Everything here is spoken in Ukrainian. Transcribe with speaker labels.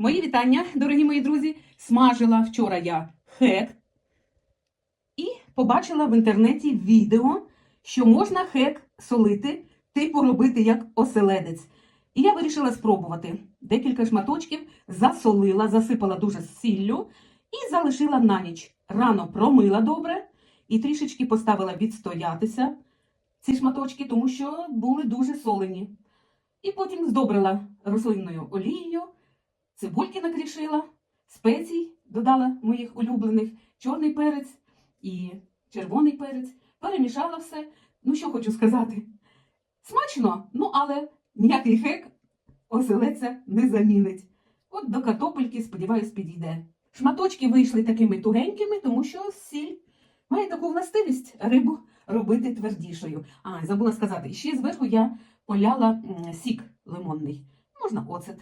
Speaker 1: Мої вітання, дорогі мої друзі. Смажила вчора я хек і побачила в інтернеті відео, що можна хек солити, типу робити як оселедець. І я вирішила спробувати. Декілька шматочків засолила, засипала дуже сіллю і залишила на ніч. Рано промила добре і трішечки поставила відстоятися ці шматочки, тому що були дуже солені. І потім здобрила рослинною олією, цибульки накрішила, спецій додала моїх улюблених, чорний перець і червоний перець, перемішала все. Ну, що хочу сказати. Смачно, ну але ніякий хек оселеця не замінить. От до картопельки, сподіваюсь, підійде. Шматочки вийшли такими тугенькими, тому що сіль має таку властивість рибу робити твердішою. А, забула сказати, ще зверху я поляла сік лимонний. Можна оцет.